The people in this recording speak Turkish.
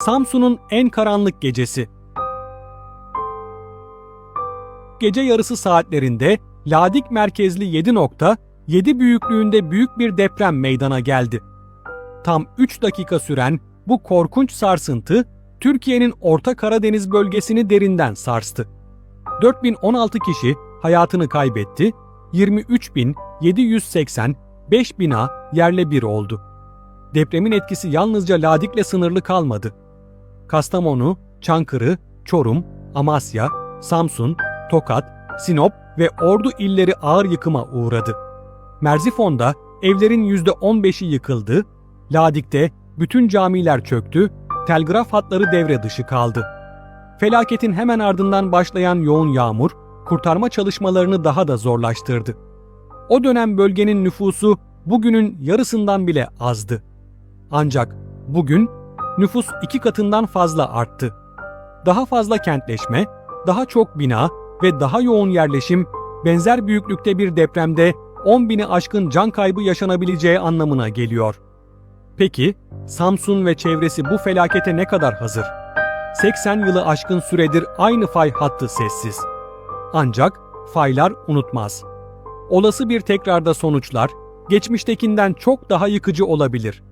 Samsun'un en karanlık gecesi. Gece yarısı saatlerinde Ladik merkezli 7.7 büyüklüğünde büyük bir deprem meydana geldi. Tam 3 dakika süren bu korkunç sarsıntı Türkiye'nin Orta Karadeniz bölgesini derinden sarstı. 4016 kişi hayatını kaybetti, 23.785 bina yerle bir oldu. Depremin etkisi yalnızca Ladik'le sınırlı kalmadı. Kastamonu, Çankırı, Çorum, Amasya, Samsun, Tokat, Sinop ve Ordu illeri ağır yıkıma uğradı. Merzifon'da evlerin %15'i yıkıldı, Ladik'te bütün camiler çöktü, telgraf hatları devre dışı kaldı. Felaketin hemen ardından başlayan yoğun yağmur, kurtarma çalışmalarını daha da zorlaştırdı. O dönem bölgenin nüfusu bugünün yarısından bile azdı. Ancak bugün nüfus iki katından fazla arttı. Daha fazla kentleşme, daha çok bina ve daha yoğun yerleşim benzer büyüklükte bir depremde 10 bini aşkın can kaybı yaşanabileceği anlamına geliyor. Peki Samsun ve çevresi bu felakete ne kadar hazır? 80 yılı aşkın süredir aynı fay hattı sessiz. Ancak faylar unutmaz. Olası bir tekrarda sonuçlar geçmiştekinden çok daha yıkıcı olabilir.